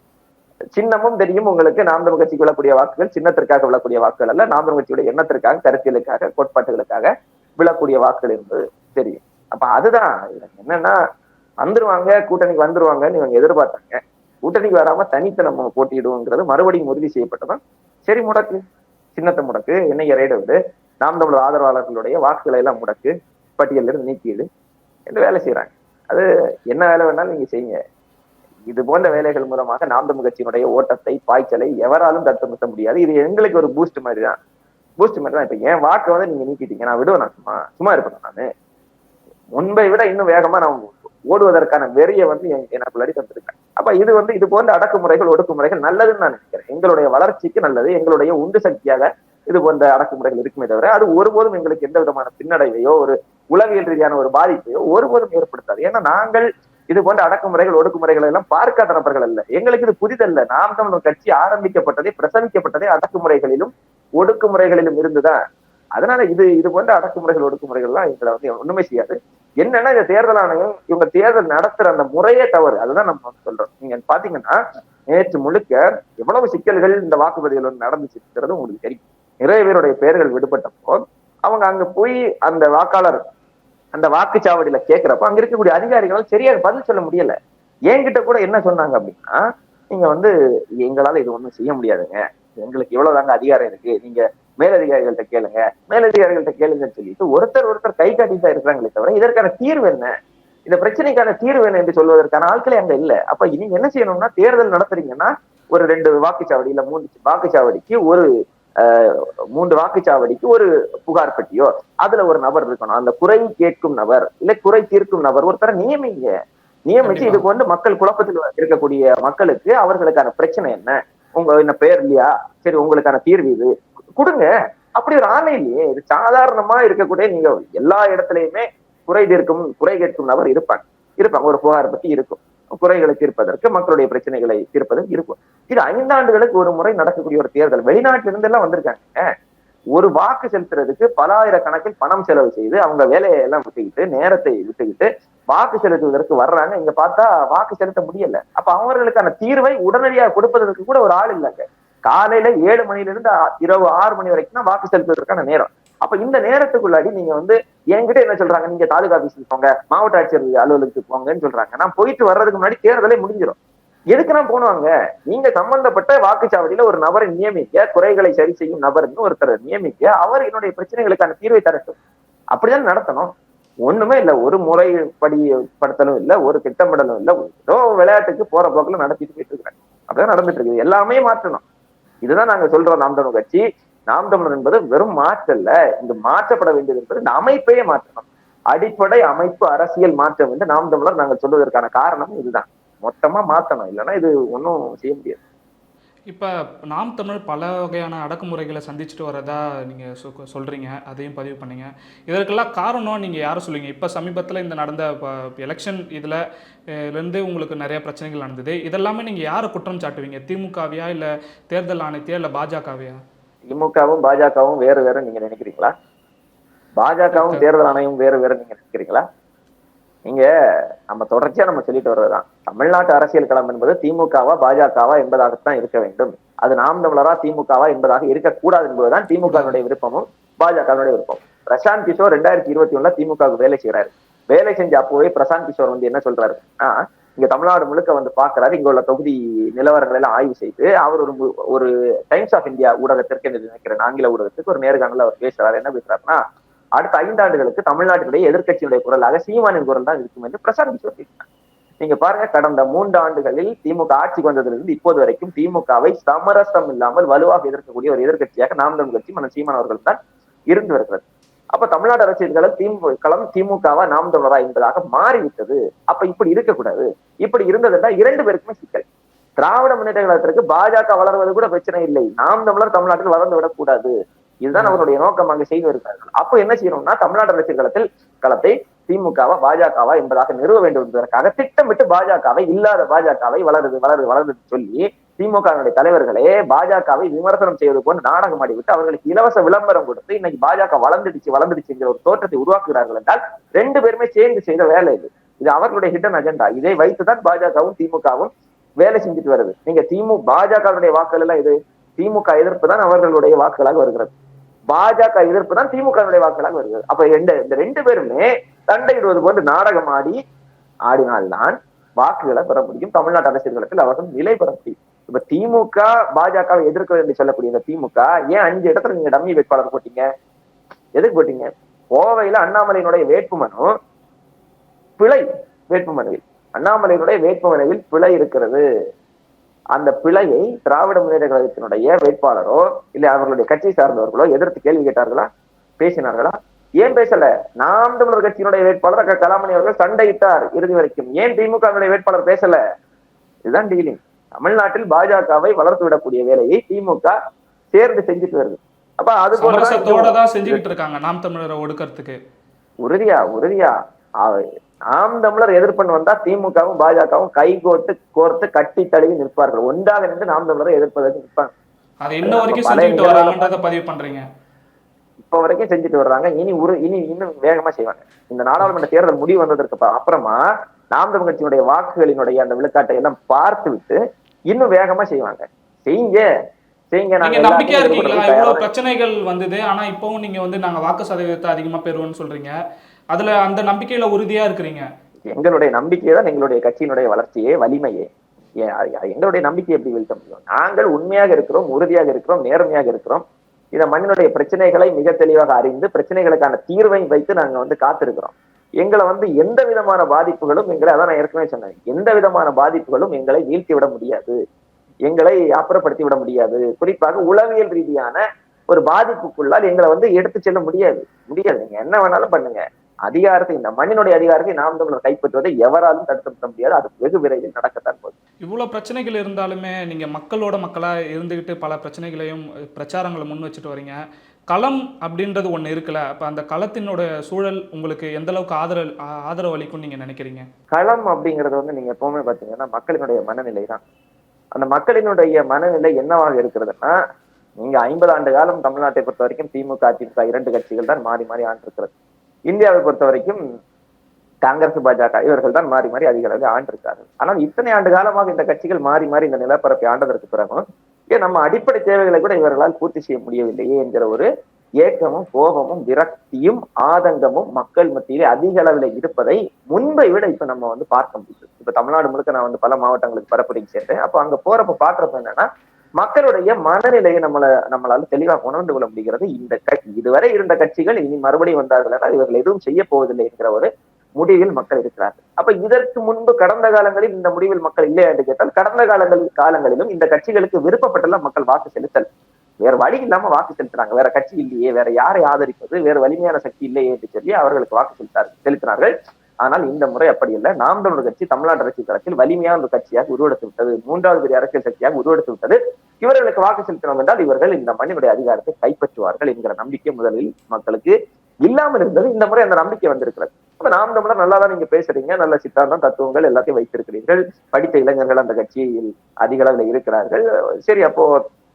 S1: சின்னமும் தெரியும் உங்களுக்கு நாம் தமிழ் கட்சிக்கு விழக்கூடிய வாக்குகள் சின்னத்திற்காக விழக்கூடிய வாக்குகள் அல்ல நாம் தமிழ் கட்சியுடைய எண்ணத்திற்காக கருத்தியலுக்காக கோட்பாட்டுகளுக்காக விழக்கூடிய வாக்குகள் என்பது தெரியும். அப்ப அதுதான் என்னன்னா வந்துருவாங்க கூட்டணிக்கு வந்துருவாங்கன்னு இவங்க எதிர்பார்த்தாங்க. கூட்டணிக்கு வராம தனித்து நம்ம போட்டியிடுவோங்கிறது மறுபடியும் உறுதி செய்யப்பட்டதும் சரி முடக்கு. சின்னத்தை முடக்கு என்னை இறையிட விடு. நாம் தமிழர் ஆதரவாளர்களுடைய வாக்குகளை எல்லாம் முடக்கு. பட்டியலிருந்து நீக்கிடு என்று வேலை செய்யறாங்க அது என்ன வேலை வேணாலும் நீங்க செய்யுங்க. இது போன்ற வேலைகள் மூலமாக நாம் தமிழ் கட்சியினுடைய ஓட்டத்தை பாய்ச்சலை எவராலும் தடுத்து நிறுத்த முடியாது. இது எங்களுக்கு ஒரு பூஸ்ட் மாதிரி தான் பூஸ்ட் மாதிரி தான் இப்ப என் வாக்கை வந்து நீங்க நீக்கிட்டீங்க. நான் விடுவேன் நான் சும்மா சும்மா இருப்பேன் நானு. முன்பை விட இன்னும் வேகமா நான் ஓடுவதற்கான வெறியை வந்து என்- எனக்குள்ளாடி தந்திருக்கேன் அப்ப இது வந்து இது போன்ற அடக்குமுறைகள் ஒடுக்குமுறைகள் நல்லதுன்னு நான் நினைக்கிறேன். எங்களுடைய வளர்ச்சிக்கு நல்லது. எங்களுடைய உந்து சக்தியாக இது போன்ற அடக்குமுறைகள் இருக்குமே தவிர அது ஒருபோதும் எங்களுக்கு எந்த விதமான பின்னடைவையோ ஒரு உளவியல் ரீதியான ஒரு பாதிப்பையோ ஒருபோதும் ஏற்படுத்தாது. ஏன்னா நாங்கள் இது போன்ற அடக்குமுறைகள் ஒடுக்குமுறைகள் எல்லாம் பார்க்காத நபர்கள் அல்ல. எங்களுக்கு இது புதிதல்ல. நாம் தமிழர் கட்சி ஆரம்பிக்கப்பட்டதே பிரசவிக்கப்பட்டதே அடக்குமுறைகளிலும் ஒடுக்குமுறைகளிலும் இருந்துதான். அதனால இது இது போன்ற அடக்குமுறைகள் ஒடுக்குமுறைகள் எல்லாம் எங்களை வந்து ஒண்ணுமே செய்யாது. என்னன்னா இந்த தேர்தல் ஆணையம் இவங்க தேர்தல் நடத்துற அந்த முறையே தவறு. அதுதான் நம்ம சொல்றோம். நீங்க பாத்தீங்கன்னா நேற்று முழுக்க எவ்வளவு சிக்கல்கள் இந்த வாக்குப்பதிவுகள் நடந்துச்சுங்கிறது உங்களுக்கு தெரியும். நிறைய பேருடைய பெயர்கள் விடுபட்டப்போ அவங்க அங்க போய் அந்த வாக்காளர் அந்த வாக்குச்சாவடியில கேட்கிறப்ப அங்க இருக்கக்கூடிய அதிகாரிகளால் சரியா பதில் சொல்ல முடியல. என்கிட்ட கூட என்ன சொன்னாங்க அப்படின்னா நீங்க வந்து எங்களால இது ஒண்ணும் செய்ய முடியாதுங்க. எங்களுக்கு இவ்வளவுதாங்க அதிகாரம் இருக்கு. நீங்க மேலதிகாரிகள்ட்ட கேளுங்க. மேலதிகாரிகள்ட்ட கேளுங்கன்னு சொல்லிட்டு ஒருத்தர் ஒருத்தர் கை காட்டிட்டு தான் இருக்கிறாங்களே தவிர இதற்கான தீர்வு என்ன? இந்த பிரச்சனைக்கான தீர்வு என்ன? என்று சொல்வதற்கான ஆட்களே அங்க இல்ல. அப்ப நீங்க என்ன செய்யணும்னா தேர்தல் நடத்துறீங்கன்னா ஒரு ரெண்டு வாக்குச்சாவடி இல்ல மூணு வாக்குச்சாவடிக்கு ஒரு மூன்று வாக்குச்சாவடிக்கு ஒரு புகார் பெட்டியோ அதுல ஒரு நபர் இருக்கணும். அந்த குறை கேட்கும் நபர் இல்ல குறை தீர்க்கும் நபர் ஒருத்தரை நியமிங்க. நியமிச்சு இது கொண்டு மக்கள் குழப்பத்தில் இருக்கக்கூடிய மக்களுக்கு அவர்களுக்கான பிரச்சனை என்ன? உங்க என்ன பேர் இல்லையா? சரி உங்களுக்கான தீர்வு இது. கொடுங்க. அப்படி ஒரு ஆணை இல்லையே இது சாதாரணமா இருக்கக்கூடிய நீங்க எல்லா இடத்துலயுமே குறை தீர்க்கும் குறை கேட்கும் நபர் இருப்பாங்க. இருப்பாங்க. ஒரு புகார் பத்தி இருக்கும். குறைகளை தீர்ப்பதற்கு மக்களுடைய பிரச்சனைகளை தீர்ப்பதற்கு இருக்கும். இது ஐந்தாண்டுகளுக்கு ஒரு முறை நடக்கக்கூடிய ஒரு தேர்தல். வெளிநாட்டில இருந்து எல்லாம் வந்திருக்காங்க. ஒரு வாக்கு செலுத்துறதுக்கு பல ஆயிரக்கணக்கில் பணம் செலவு செய்து அவங்க வேலையை எல்லாம் விட்டுக்கிட்டு நேரத்தை விட்டுக்கிட்டு வாக்கு செலுத்துவதற்கு வர்றாங்க. இங்க பார்த்தா வாக்கு செலுத்த முடியல. அப்ப அவர்களுக்கான தீர்வை உடனடியாக கொடுப்பதற்கு கூட ஒரு ஆள் இல்லைங்க காலையில ஏழு மணில இருந்து இரவு ஆறு மணி வரைக்கும் தான் வாக்கு செலுத்துவதற்கான நேரம். அப்ப இந்த நேரத்துக்குள்ளாடி நீங்க வந்து என்கிட்ட என்ன சொல்றாங்க? நீங்க தாலுகா ஆபீஸ்க்கு போங்க மாவட்ட ஆட்சியர் அலுவலகத்துக்கு போங்கன்னு சொல்றாங்க. நான் போயிட்டு வர்றதுக்கு முன்னாடி தேர்தலே முடிஞ்சிடும் எதுக்கு நான் நீங்க சம்பந்தப்பட்ட வாக்குச்சாவடியில ஒரு நபரை நியமிக்க குறைகளை சரி செய்யும் நபர்னு ஒருத்தரை நியமிக்க அவர் என்னுடைய பிரச்சனைகளுக்கான தீர்வை தரட்டும். அப்படிதான் நடத்தணும். ஒண்ணுமே இல்ல ஒரு முறைப்படி படுத்தலும் இல்ல ஒரு திட்டமிடலும் இல்ல ஏதோ விளையாட்டுக்கு போற போக்குல நடத்திட்டு போயிட்டு இருக்கிறாங்க அப்படிதான் நடந்துட்டு இருக்குது. எல்லாமே மாற்றணும். இதுதான் நாங்க சொல்றோம் நாம் கட்சி. நாம் தமிழர் என்பது வெறும் மாற்றல்ல. இங்கு மாற்றப்பட வேண்டியது என்பது இந்த அமைப்பையே மாற்றணும். அடிப்படை அமைப்பு அரசியல் மாற்றம் என்று நாம் தமிழர் நாங்கள் சொல்வதற்கான காரணம் இதுதான். மொத்தமா மாற்றணும். இல்லைன்னா இது ஒன்றும் செய்ய முடியாது.
S2: இப்போ நாம் தமிழ் பல வகையான அடக்குமுறைகளை சந்திச்சுட்டு வரதா நீங்கள் சொ சொல்கிறீங்க அதையும் பதிவு பண்ணீங்க. இதற்கெல்லாம் காரணம் நீங்கள் யாரை சொல்லுவீங்க? இப்போ சமீபத்தில் இந்த நடந்த எலெக்ஷன் இதில் இருந்து உங்களுக்கு நிறைய பிரச்சனைகள் நடந்தது. இதெல்லாமே நீங்கள் யாரை குற்றம் சாட்டுவீங்க? திமுகவியா இல்லை தேர்தல் ஆணையத்தையா இல்லை பாஜகவியா?
S1: திமுகவும் பாஜகவும் வேறு வேறு நீங்க நினைக்கிறீங்களா? பாஜகவும் தேர்தல் ஆணையம் வேறு வேறு நீங்க நினைக்கிறீங்களா? நீங்க நம்ம தொடர்ச்சியா நம்ம சொல்லிட்டு வர்றதுதான். தமிழ்நாட்டு அரசியல் களம் என்பது திமுகவா பாஜகவா என்பதாகத்தான் இருக்க வேண்டும். அது நாம் தமிழரா திமுகவா என்பதாக இருக்கக்கூடாது என்பதுதான் திமுகவினுடைய விருப்பமும் பாஜகவினுடைய விருப்பம். பிரசாந்த் கிஷோர் ரெண்டாயிரத்தி இருபத்தி ஒண்ணுல திமுகவுக்கு வேலை செய்யறாரு வேலை செஞ்ச அப்போவே பிரசாந்த் கிஷோர் வந்து என்ன சொல்றாருன்னா இங்க தமிழ்நாடு முழுக்க வந்து பாக்குறாரு இங்க உள்ள தொகுதி நிலவரங்களை எல்லாம் ஆய்வு செய்து அவர் ஒரு ஒரு டைம்ஸ் ஆஃப் இந்தியா ஊடகத்திற்கு என்று நினைக்கிறேன் ஆங்கில ஊடகத்துக்கு ஒரு நேர்காணல அவர் பேசுறாரு. என்ன பேசுறாருன்னா அடுத்த ஐந்தாண்டுகளுக்கு தமிழ்நாட்டினுடைய எதிர்க்கட்சியுடைய குரலாக சீமானின் குரல் தான் இருக்கும் என்று பிரசாரம் சொல்லியிருக்காங்க நீங்க பாருங்க கடந்த மூன்று ஆண்டுகளில் திமுக ஆட்சிக்கு வந்ததிலிருந்து இப்போது வரைக்கும் திமுகவை சமரசம் இல்லாமல் வலுவாக எதிர்க்கக்கூடிய ஒரு எதிர்கட்சியாக நாம் தமிழ் கட்சி மன சீமான் அவர்கள் தான் இருந்து வருகிறது. அப்ப தமிழ்நாடு அரசியல் களம் திமுக களம் திமுகவா நாம் தமிழரா என்பதாக மாறிவிட்டது. அப்ப இப்படி இருக்கக்கூடாது. இப்படி இருந்ததுன்னா இரண்டு பேருக்குமே சிக்கல். திராவிட முன்னேற்ற கழகத்திற்கு பாஜக வளர்வது கூட பிரச்சனை இல்லை. நாம் தமிழர் தமிழ்நாட்டில் வளர்ந்து விடக்கூடாது. இதுதான் அவருடைய நோக்கம். அங்கு செய்து வருகிறார்கள். அப்போ என்ன செய்யணும்னா தமிழ்நாடு அரசியல் களத்தில் களத்தை திமுகவா பாஜகவா என்பதாக நிறுவ வேண்டும் என்பதற்காக திட்டமிட்டு பாஜகவை இல்லாத பாஜகவை வளருது வளருது வளருது சொல்லி திமுகவினுடைய தலைவர்களே பாஜகவை விமர்சனம் செய்வது போன்று நாடகம் ஆடிவிட்டு அவர்களுக்கு இலவச விளம்பரம் கொடுத்து இன்னைக்கு பாஜக வளர்ந்துடுச்சு வளர்ந்துடுச்சுங்கிற ஒரு தோற்றத்தை உருவாக்குகிறார்கள் என்றால் ரெண்டு பேருமே சேர்ந்து செய்த வேலை இது. இது அவர்களுடைய ஹிடன் அஜெண்டா இதை வைத்துதான் பாஜகவும் திமுகவும் வேலை செஞ்சுட்டு வருது. நீங்க திமுக பாஜகவுடைய வாக்குகள் எல்லாம் இது திமுக எதிர்ப்பு தான் அவர்களுடைய வாக்குகளாக வருகிறது. பாஜக எதிர்ப்பு தான் திமுகவுடைய வாக்குகளாக வருகிறது. அப்ப ரெண்டு இந்த ரெண்டு பேருமே சண்டையிடுவது போன்று நாடகம் ஆடி ஆடினால்தான் வாக்குகளை பெற முடியும். தமிழ்நாட்டு அரசியல்களத்தில் அவர்கள் நிலை பெற முடியும். இப்ப திமுக பாஜகவை எதிர்க்க என்று சொல்லக்கூடிய இந்த திமுக ஏன் அஞ்சு இடத்துல நீங்க டம்மி வேட்பாளர் போட்டீங்க? எதுக்கு போட்டீங்க? கோவையில அண்ணாமலையினுடைய வேட்புமனு பிழை வேட்புமனுவில் அண்ணாமலையினுடைய வேட்புமனுவில் பிழை இருக்கிறது. அந்த பிழையை திராவிட முன்னேற்ற கழகத்தினுடைய வேட்பாளரோ இல்ல அவர்களுடைய கட்சி சார்ந்தவர்களோ எதிர்த்து கேள்வி கேட்டார்களா? பேசினார்களா? ஏன் பேசல? நாம் தமிழர் கட்சியினுடைய வேட்பாளர் அக்கா கலாமணி அவர்கள் சண்டையிட்டார். இறுதி வரைக்கும் ஏன் திமுக வேட்பாளர் பேசல? இதுதான் டீலிங் தமிழ்நாட்டில் பாஜகவை வளர்த்து விடக்கூடிய வேலையை திமுக சேர்ந்து செஞ்சுட்டு வருது. அப்ப அது
S2: செஞ்சுக்கிட்டு இருக்காங்க நாம் தமிழரை ஒடுக்கிறதுக்கு.
S1: உறுதியா உறுதியா. நாம் தமிழர் எதிர்ப்பன் வந்தா திமுகவும் பாஜகவும் கை கோர்த்து கோர்த்து கட்டி தழுவி நிற்பார்கள். ஒன்றாக நின்று நாம் தமிழரை எதிர்ப்பதற்கு நிற்பாங்க.
S2: அதை வரைக்கும் பதிவு பண்றீங்க.
S1: இப்ப வரைக்கும் செஞ்சுட்டு வர்றாங்க. இனி ஒரு இனி இன்னும் வேகமா செய்வாங்க. இந்த நாடாளுமன்ற தேர்தல் முடிவு வந்ததற்கு அப்புறம் நாம் தமிழ் கட்சியினுடைய வாக்குகளினுடைய அந்த விழுக்காட்டை எல்லாம் பார்த்து விட்டு இன்னும் வேகமா செய்வாங்க. செய்யுங்க. செய்யுங்க.
S2: நீங்க நம்பிக்கையா இருக்கீங்களா? இவ்வளவு பிரச்சனைகள் வந்தது. ஆனா இப்பவும் நீங்க வந்து நாங்க வாக்கு சதவீதத்தை அதிகமா பெறுவோம்னு சொல்றீங்க. அதுல அந்த நம்பிக்கையில உறுதியா இருக்கிறீங்க.
S1: எங்களுடைய நம்பிக்கை தான் எங்களுடைய கட்சியினுடைய வளர்ச்சியே வலிமையே. எங்களுடைய நம்பிக்கை எப்படி வீழ்த்த முடியும்? நாங்கள் உண்மையாக இருக்கிறோம் உறுதியாக இருக்கிறோம் நேர்மையாக இருக்கிறோம். இந்த மண்ணினுடைய பிரச்சனைகளை மிக தெளிவாக அறிந்து பிரச்சனைகளுக்கான தீர்வை வைத்து நாங்க வந்து காத்திருக்கிறோம். எங்களை வந்து எந்த விதமான பாதிப்புகளும் எங்களை அதான் நான் ஏற்கனவே சொன்னேன் எந்த விதமான பாதிப்புகளும் எங்களை வீழ்த்தி விட முடியாது. எங்களை அப்புறப்படுத்தி விட முடியாது. குறிப்பாக உளவியல் ரீதியான ஒரு பாதிப்புக்குள்ளால் எங்களை வந்து எடுத்து செல்ல முடியாது. முடியாது. நீங்க என்ன வேணாலும் பண்ணுங்க. அதிகாரத்தை இந்த மண்ணினுடைய அதிகாரத்தை நாம் தமிழர் கைப்பற்றுவதை எவராலும் தடுத்து முடியாது. அது வெகு விரைவில் நடக்கத்தான் போகுது.
S2: இவ்வளோ பிரச்சனைகள் இருந்தாலுமே நீங்கள் மக்களோட மக்களாக இருந்துக்கிட்டு பல பிரச்சனைகளையும் பிரச்சாரங்களை முன் வச்சுட்டு வரீங்க. களம் அப்படின்றது ஒன்று இருக்குல்ல. அப்போ அந்த களத்தினோட சூழல் உங்களுக்கு எந்த அளவுக்கு ஆதரவு ஆதரவு அளிக்கும் நீங்கள் நினைக்கிறீங்க?
S1: களம் அப்படிங்கிறது வந்து நீங்கள் எப்பவுமே பார்த்தீங்கன்னா மக்களினுடைய மனநிலை தான். அந்த மக்களினுடைய மனநிலை என்னவாக இருக்கிறதுன்னா நீங்கள் ஐம்பது ஆண்டு காலம் தமிழ்நாட்டை பொறுத்த வரைக்கும் திமுக அதிமுக இரண்டு கட்சிகள் தான் மாறி மாறி ஆண்டிருக்கிறது. இந்தியாவை பொறுத்த வரைக்கும் காங்கிரஸ் பாஜக இவர்கள் தான் மாறி மாறி அதிக அளவில் ஆண்டிருக்கார்கள். ஆனால் இத்தனை ஆண்டு காலமாக இந்த கட்சிகள் மாறி மாறி இந்த நிலப்பரப்பை ஆண்டதற்கு பிறகும் ஏன் நம்ம அடிப்படை தேவைகளை கூட இவர்களால் பூர்த்தி செய்ய முடியவில்லையே என்கிற ஒரு ஏக்கமும் கோபமும் விரக்தியும் ஆதங்கமும் மக்கள் மத்தியிலே அதிக அளவில் இருப்பதை முன்பை விட இப்ப நம்ம வந்து பார்க்க முடியுது. இப்ப தமிழ்நாடு முழுக்க நான் வந்து பல மாவட்டங்களுக்கு பரப்புரைக்கு சேர்த்தேன் அப்ப அங்க போறப்ப பாக்குறப்ப என்னன்னா மக்களுடைய மனநிலையை நம்மள நம்மளால தெளிவாக உணர்ந்து கொள்ள முடிகிறது. இந்த கட்சி இதுவரை இருந்த கட்சிகள் இனி மறுபடியும் வந்தார்கள் இவர்கள் எதுவும் செய்ய போவதில்லை என்கிற ஒரு முடிவில் மக்கள் இருக்கிறார்கள். அப்ப இதற்கு முன்பு கடந்த காலங்களில் இந்த முடிவில் மக்கள் இல்லையா என்று கேட்டால் கடந்த காலங்களில் காலங்களிலும் இந்த கட்சிகளுக்கு விருப்பப்பட்டெல்லாம் மக்கள் வாக்கு செலுத்தல். வேற வழி இல்லாம வாக்கு செலுத்துறாங்க. வேற கட்சி இல்லையே வேற யாரை ஆதரிப்பது வேற வலிமையான சக்தி இல்லையே என்று சொல்லி அவர்களுக்கு வாக்கு செலுத்தார் செலுத்தினார்கள். ஆனால் இந்த முறை அப்படி இல்லை. நாம் தமிழர் கட்சி தமிழ்நாடு அரசியல் களத்தில் வலிமையான ஒரு கட்சியாக உருவெடுத்து விட்டது. மூன்றாவது பெரிய அரசியல் சக்தியாக உருவெடுத்து விட்டது. இவர்களுக்கு வாக்கு செலுத்தினோம் என்றால் இவர்கள் இந்த மண்ணினுடைய அதிகாரத்தை கைப்பற்றுவார்கள் என்கிற நம்பிக்கை முதலில் மக்களுக்கு இல்லாமல் இருந்தது. இந்த முறை அந்த நம்பிக்கை வந்திருக்கிறது. அப்ப நாம் தமிழர் நல்லா தான் நீங்க பேசுறீங்க. நல்ல சித்தாந்தம் தத்துவங்கள் எல்லாத்தையும் வைத்திருக்கிறீர்கள். படித்த இளைஞர்கள் அந்த கட்சியில் அதிக அளவில் இருக்கிறார்கள். சரி அப்போ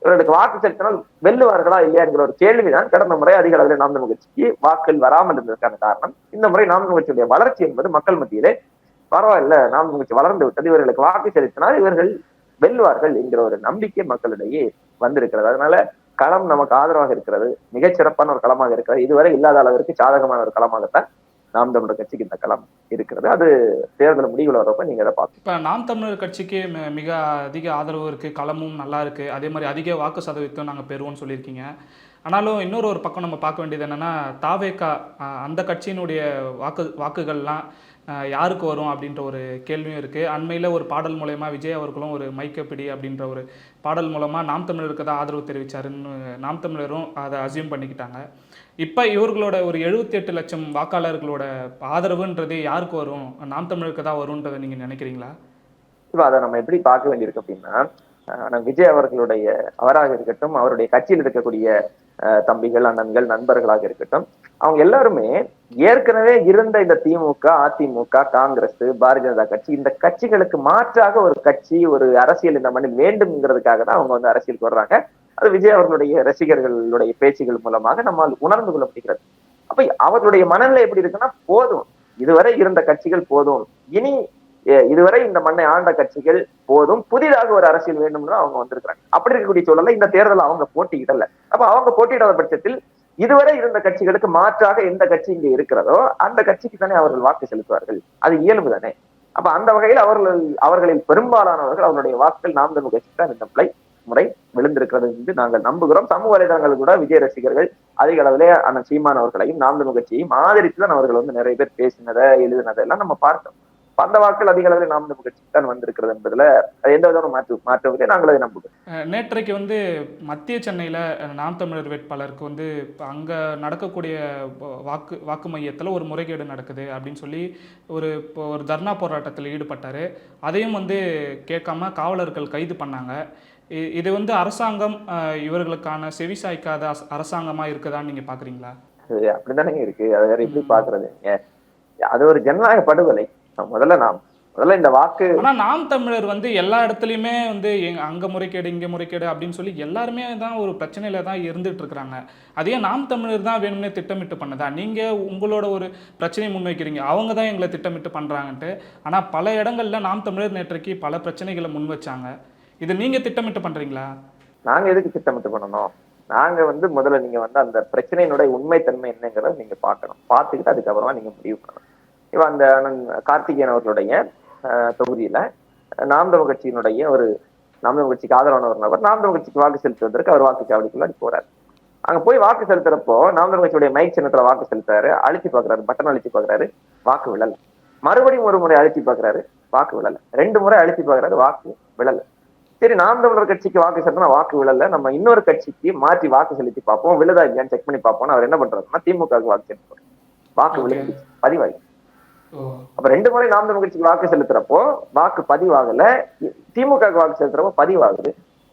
S1: இவர்களுக்கு வாக்கு செலுத்தினால் வெல்லுவார்களா இல்லையா என்கிற ஒரு கேள்விதான் கடந்த முறை அதிக அளவில் நாம் தமிழ் கட்சிக்கு வாக்கள் வராமல் இருந்ததற்கான காரணம். இந்த முறை நாம் தமிழ் கட்சியுடைய வளர்ச்சி என்பது மக்கள் மத்தியிலே பரவாயில்ல நாம் கட்சி வளர்ந்து விட்டது. இவர்களுக்கு வாக்கு செலுத்தினால் இவர்கள் வெல்லுவார்கள் என்கிற ஒரு நம்பிக்கை மக்களிடையே வந்திருக்கிறது. அதனால களம் நமக்கு ஆதரவாக இருக்கிறது. மிகச் சிறப்பான ஒரு களமாக இருக்கிறது. இதுவரை இல்லாத அளவிற்கு சாதகமான ஒரு களமாகத்தான் நாம் தமிழர் கட்சிக்கு இந்த களம் இருக்கிறது. அது தேர்தல் முடிவில் வரப்ப நீங்க அதை பார்த்து
S2: இப்போ நாம் தமிழர் கட்சிக்கு மிக அதிக ஆதரவு இருக்குது களமும் நல்லா இருக்குது அதே மாதிரி அதிக வாக்கு சதவீதம் நாங்கள் பெறுவோம்னு சொல்லியிருக்கீங்க. ஆனாலும் இன்னொரு ஒரு பக்கம் நம்ம பார்க்க வேண்டியது என்னென்னா தாவேக்கா அந்த கட்சியினுடைய வாக்கு வாக்குகள்லாம் யாருக்கு வரும் அப்படின்ற ஒரு கேள்வியும் இருக்குது அண்மையில் ஒரு பாடல் மூலயமா விஜய் அவர்களும் ஒரு மைக்கப்பிடி அப்படின்ற ஒரு பாடல் மூலமாக நாம் தமிழருக்கு தான் ஆதரவு தெரிவித்தாருன்னு நாம் தமிழரும் அதை அசியூம் பண்ணிக்கிட்டாங்க. இப்போ இவர்களோட ஒரு 78 லட்சம் வாக்காளர்களோட ஆதரவுன்றது யாருக்கு வரும்? நாம் தமிழருக்கு தான் வரும்ன்றதை நீங்கள் நினைக்கிறீங்களா?
S1: இப்போ அதை நம்ம எப்படி பார்க்க வேண்டியிருக்கு அப்படின்னா விஜய் அவர்களுடைய அவராக இருக்கட்டும் அவருடைய கட்சியில் இருக்கக்கூடிய தம்பிகள் அண்ணன்கள் நண்பர்களாக இருக்கட்டும். அவங்க எல்லாருமே ஏற்கனவே இருந்த இந்த திமுக அதிமுக காங்கிரஸ் பாரதிய ஜனதா கட்சி இந்த கட்சிகளுக்கு மாற்றாக ஒரு கட்சி ஒரு அரசியல் இந்த மண்ணில் வேண்டும்ங்கிறதுக்காக தான் அவங்க வந்து அரசியலுக்கு வர்றாங்க அது விஜய் அவர்களுடைய ரசிகர்களுடைய பேச்சுகள் மூலமாக நம்மால் உணர்ந்து கொள்ள முடிகிறது. அப்ப அவர்களுடைய மனநிலை எப்படி இருக்குன்னா போதும். இதுவரை இருந்த கட்சிகள் போதும். இனி இதுவரை இந்த மண்ணை ஆண்ட கட்சிகள் போதும் புதிதாக ஒரு அரசியல் வேண்டும்னு அவங்க வந்திருக்கிறாங்க. அப்படி இருக்கக்கூடிய சூழல்ல இந்த தேர்தல் அவங்க போட்டியிடல. அப்ப அவங்க போட்டியிடாத பட்சத்தில் இதுவரை இருந்த கட்சிகளுக்கு மாற்றாக எந்த கட்சி இங்க இருக்கிறதோ அந்த கட்சிக்கு தானே அவர்கள் வாக்கு செலுத்துவார்கள். அது இயல்பு தானே. அப்ப அந்த வகையில் அவர்கள் அவர்களில் பெரும்பாலானவர்கள் அவருடைய வாக்குகள் நாம் தமிழ் கட்சி தான் இந்த பிள்ளை முறை விழுந்திருக்கிறது என்று நாங்கள் நம்புகிறோம். சமூக வலைதளங்கள் கூட விஜய் ரசிகர்கள் அதிக அளவிலே அண்ணன் சீமான் அவர்களையும் நாம் தமிழ் கட்சியையும் ஆதரித்து தான் அவர்கள் வந்து நிறைய பேர் பேசினதை எழுதினதை எல்லாம் நம்ம பார்த்தோம். அந்த வாக்குகள் அதிக அளவில் நாம் தமிழ் கட்சிக்கு தான் வந்திருக்கிறது என்பதுல எந்த விதமான மாற்று மாற்றவில்லை நாங்கள் அதை நம்புகிறோம்.
S2: நேற்றைக்கு வந்து மத்திய சென்னையில் நாம் தமிழர் வேட்பாளருக்கு வந்து அங்கே நடக்கக்கூடிய வாக்கு வாக்கு மையத்தில் ஒரு முறைகேடு நடக்குது அப்படின்னு சொல்லி ஒரு ஒரு தர்ணா போராட்டத்தில் ஈடுபட்டார். அதையும் வந்து கேட்காம காவலர்கள் கைது பண்ணாங்க. இது வந்து அரசாங்கம் இவர்களுக்கான செவி சாய்க்காத அஸ்- அரசாங்கமா இருக்குதான்னு நீங்கள் பார்க்குறீங்களா
S1: அது அப்படிதானே இருக்கு. அதை வேற எப்படி பாக்குறதுங்க அது ஒரு ஜனநாயக படுகொலை. முதல்ல நாம் முதல்ல இந்த வாக்கு
S2: ஆனால் நாம் தமிழர் வந்து எல்லா இடத்துலையுமே வந்து எங் அங்கே முறைகேடு இங்கே முறைகேடு அப்படின்னு சொல்லி எல்லாருமே தான் ஒரு பிரச்சனையில தான் இருந்துட்டு இருக்கிறாங்க அதே நாம் தமிழர் தான் வேணும்னே திட்டமிட்டு பண்ணதா? நீங்கள் உங்களோட ஒரு பிரச்சனையை முன்வைக்கிறீங்க. அவங்க தான் எங்களை திட்டமிட்டு பண்ணுறாங்கன்ட்டு ஆனால் பல இடங்கள்ல நாம் தமிழர் நேற்றைக்கு பல பிரச்சனைகளை முன் வச்சாங்க இது நீங்கள் திட்டமிட்டு பண்ணுறீங்களா
S1: நாங்க எதுக்கு திட்டமிட்டு பண்ணணும்? நாங்க வந்து முதல்ல நீங்க வந்து அந்த பிரச்சனையினுடைய உண்மைத்தன்மை என்னங்கிறத நீங்க பார்க்கணும். பார்த்துக்கிட்டு அதுக்கப்புறமா நீங்க முடிவு பண்ணணும். இப்ப அந்த கார்த்திகேயன் அவர்களுடைய தொகுதியில நாம் தமிழ் கட்சியினுடைய ஒரு நாம் தமிழ் கட்சிக்கு ஆதரவான ஒரு நபர் நாம் தமிழ் கட்சிக்கு வாக்கு செலுத்துவதற்கு அவர் வாக்குச்சாவடிக்குள்ள போறாரு. அங்க போய் வாக்கு செலுத்துறப்போ நாம் தமிழ் கட்சியுடைய மைக் சின்னத்துல வாக்கு செலுத்துறாரு அழுத்தி பாக்குறாரு பட்டன் அழுத்தி பாக்குறாரு வாக்கு விழல. மறுபடியும் ஒரு முறை அழுத்தி பாக்குறாரு வாக்கு விழல. ரெண்டு முறை அழுத்தி பாக்குறாரு வாக்கு விழல. சரி நாம் தமிழர் கட்சிக்கு வாக்கு செலுத்தினா வாக்கு விழல நம்ம இன்னொரு கட்சிக்கு மாற்றி வாக்கு செலுத்தி பார்ப்போம் விழுதா இல்லையான்னு செக் பண்ணி பார்ப்போம் அவர் என்ன பண்றாருன்னா திமுகவுக்கு வாக்கு செலுத்துவார். வாக்கு. விழுந்து பதிவாகி
S2: ஓ
S1: அப்ப ரெண்டு முறை நாம் தமிழ் கட்சிக்கு வாக்கு செலுத்துறப்போ வாக்கு பதிவாகல. திமுக வாக்கு செலுத்துறப்போ பதிவாகுது.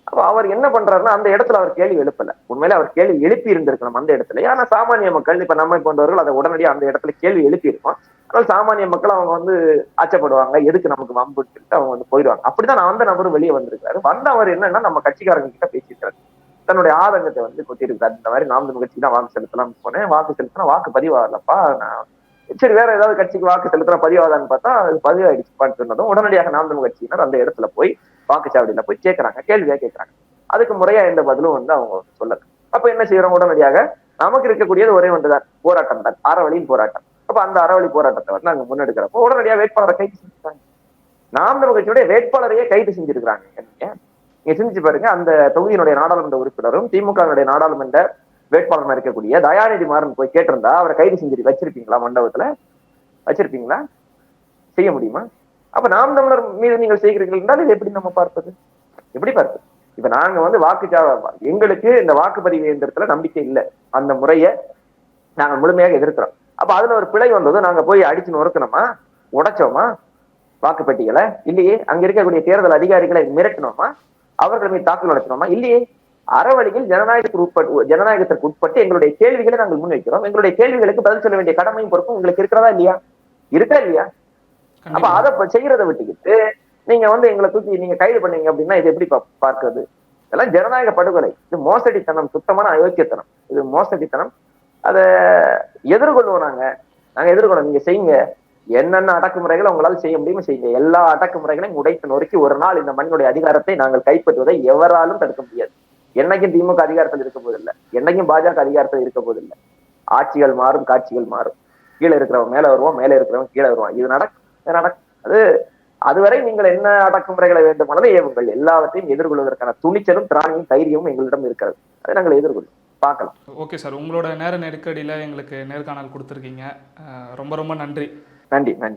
S1: அப்ப அவர் என்ன பண்றாருன்னா அந்த இடத்துல அவர் கேள்வி எழுப்பல. உண்மையில அவர் கேள்வி எழுப்பி இருந்திருக்கணும் அந்த இடத்துல. ஆனா சாமானிய மக்கள் இப்ப நம்மை போன்றவர்கள் அதை உடனடியாக அந்த இடத்துல கேள்வி எழுப்பி இருப்போம் ஆனால் சாமானிய மக்கள் அவங்க வந்து ஆச்சப்படுவாங்க. எதுக்கு நமக்கு வம்புன்னு சொல்லிட்டு அவங்க வந்து போயிடுவாங்க. அப்படிதான் நான் அந்த நபரும் வெளியே வந்திருக்காரு வந்த அவர் என்னன்னா நம்ம கட்சிக்காரங்க கிட்ட பேசியிருக்காரு தன்னுடைய ஆதங்கத்தை வந்து கொட்டியிருக்காரு இந்த மாதிரி நாம் கட்சிக்கு தான் வாக்கு செலுத்தலாம் போனேன். வாக்கு செலுத்தினா வாக்கு பதிவாகலப்பா. நான் சரி வேற ஏதாவது கட்சிக்கு வாக்கு செலுத்தினா பதிவாதான்னு பார்த்தா அது பதிவாயிடுச்சு சொன்னதும் உடனடியாக நாம் தமிழ் கட்சியினர் அந்த இடத்துல போய் வாக்குச்சாவடியில போய் கேட்கறாங்க கேள்வியா கேட்கறாங்க அதுக்கு முறையா எந்த பதிலும் வந்து அவங்க சொல்லல. அப்ப என்ன செய்யறோம்? உடனடியாக நமக்கு இருக்கக்கூடியது ஒரே ஒன்றுதான் போராட்டம் தான் அறவழியின் போராட்டம். அப்ப அந்த அறவழி போராட்டத்தை வந்து நாங்க முன்னெடுக்கிறப்போ உடனடியா வேட்பாளரை கைது செஞ்சுட்டாங்க. நாம் தமிழ் கட்சியுடைய வேட்பாளரையே கைது செஞ்சிருக்கிறாங்க. நீங்க நீங்க சிந்திச்சு பாருங்க அந்த தொகுதியினுடைய நாடாளுமன்ற உறுப்பினரும் திமுகவினுடைய நாடாளுமன்ற வேட்பாளராக இருக்கக்கூடிய தயாநிதி மாறன் போய் கேட்டிருந்தா அவரை கைது செஞ்சு வச்சிருப்பீங்களா மண்டபத்துல? வச்சிருப்பீங்களா? செய்ய முடியுமா? அப்ப நாம் தமிழர் மீது நீங்கள் செய்கிறீர்கள் என்றால் இதை எப்படி நம்ம பார்ப்பது? எப்படி பார்ப்பது? இப்ப நாங்க வந்து வாக்குச்சா எங்களுக்கு இந்த வாக்குப்பதிவு இயந்திரத்துல நம்பிக்கை இல்லை. அந்த முறையை நாங்க முழுமையாக எதிர்க்கிறோம். அப்ப அதுல ஒரு பிழை வந்ததும் நாங்க போய் அடிச்சு நொறுக்கணுமா உடைச்சோமா? வாக்குப்பெட்டிகளை இல்லையே. அங்க இருக்கக்கூடிய தேர்தல் அதிகாரிகளை மிரட்டணுமா அவர்கள் மீது தாக்கல் நடத்தணுமா இல்லையே. அறவழியில் ஜனநாயகத்திற்கு உட்பட்டு ஜனநாயகத்திற்கு உட்பட்டு எங்களுடைய கேள்விகளை நாங்கள் முன்வைக்கிறோம். எங்களுடைய கேள்விகளுக்கு பதில் சொல்ல வேண்டிய கடமையும் பொறுப்பும் உங்களுக்கு இருக்கிறதா இல்லையா? இருக்கா இல்லையா? அப்ப அதை செய்யறதை விட்டுக்கிட்டு நீங்க வந்து எங்களை தூக்கி நீங்க கைது பண்ணீங்க அப்படின்னா இது எப்படி பார்க்கிறது? இதெல்லாம் ஜனநாயக படுகொலை. இது மோசடித்தனம் சுத்தமான அயோக்கியத்தனம். இது மோசடித்தனம். அதை எதிர்கொள்வோம் நாங்க. நாங்க எதிர்கொள்ளும் நீங்க செய்யுங்க. என்னென்ன அடக்குமுறைகளை உங்களால் செய்ய முடியுமோ செய்யுங்க. எல்லா அடக்குமுறைகளையும் உடைத்து நொறுக்கி ஒரு நாள் இந்த மண்ணுடைய அதிகாரத்தை நாங்கள் கைப்பற்றுவதை எவராலும் தடுக்க முடியாது. என்னைக்கும் திமுக அதிகாரத்தில் இருக்க போதில்லை. என்னைக்கும் பாஜக அதிகாரத்தில் இருக்க போதில்லை. ஆட்சிகள் மாறும் காட்சிகள் மாறும். கீழே இருக்கிறவன் மேல வருவான் மேல இருக்கிறவன் கீழே வருவான். இது நடக்கும் நடக்கும் அது அதுவரை நீங்கள் என்ன அடக்குமுறைகளை வேண்டுமானாலும் ஏவுங்கள். எல்லாவற்றையும் எதிர்கொள்வதற்கான துணிச்சலும் திராணியும் தைரியமும் எங்களிடம் இருக்கிறது. அதை நாங்கள் எதிர்கொள்ளும் பார்க்கலாம்.
S2: ஓகே சார் உங்களோட நேர நெருக்கடியில் எங்களுக்கு நேர்காணல் கொடுத்துருக்கீங்க. ரொம்ப ரொம்ப நன்றி.
S1: நன்றி நன்றி.